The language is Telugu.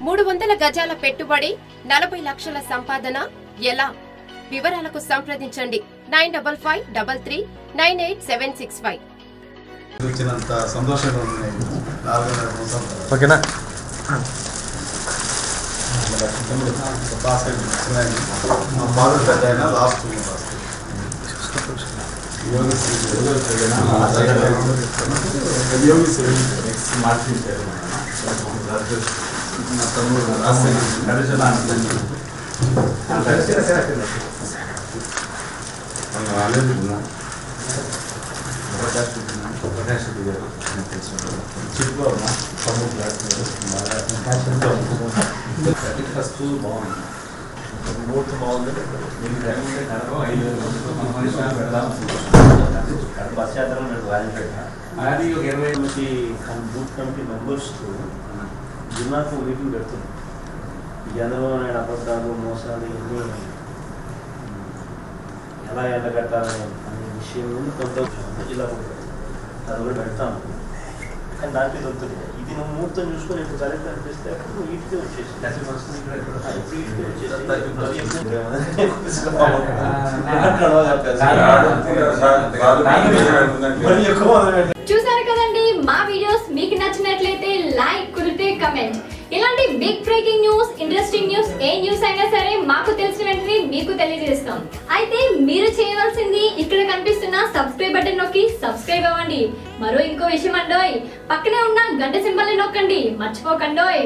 మూడు వందల గజాల పెట్టుబడి నలభై లక్షల సంపాదన ఎలా వివరాలకు సంప్రదించండి nine double five double three nine eight seven six five ఓకేనా లాస్ట్ నెక్స్ట్ మార్చి మా తమ్ముడు రాజశేఖర్ నరేషన్ చిట్లో ఉన్నా తమ్ముడు క్లాస్ స్కూల్ బాగుంది మూర్తి బాగుంది మీకు టైం ఉంటే కడప ఐదు వేల మందితో మన మనిషి పెడదాం బస్ యాత్ర రాజపేట అది ఒక ఇరవై నుంచి బూత్ కమిటీ మెంబర్స్ జిల్లాకు పెడుతున్నాం ఈ అందులో నేను అబద్ధాలు మోసాలు ఇవన్నీ ఎలా ఎండగట్టాలని అనే విషయం నుండి కొంత జిల్లా అది కూడా పెడతాను కానీ ఇది వద్దు ఇది నువ్వు ముహూర్తం చూసుకొని ఇప్పుడు కరెక్ట్ అనిపిస్తే అప్పుడు నువ్వు ఇంటికి వచ్చేసి చూసారు కదండి మా వీడియోస్ మీకు నచ్చినట్లయితే లైక్ కమెంట్ ఇలాంటి big breaking news interesting news ఏ న్యూస్ అయినా సరే మాకు తెలిసిన వెంటనే మీకు తెలియజేస్తాం. అయితే మీరు చేయవలసింది ఇక్కడ కనిపిస్తున్న సబ్స్క్రైబ్ బటన్ నొక్కి సబ్స్క్రైబ్ అవ్వండి. మరో ఇంకో విషయం అండోయ్. పక్కనే ఉన్న గంట సింబల్ నొక్కండి. మర్చిపోకండోయ్.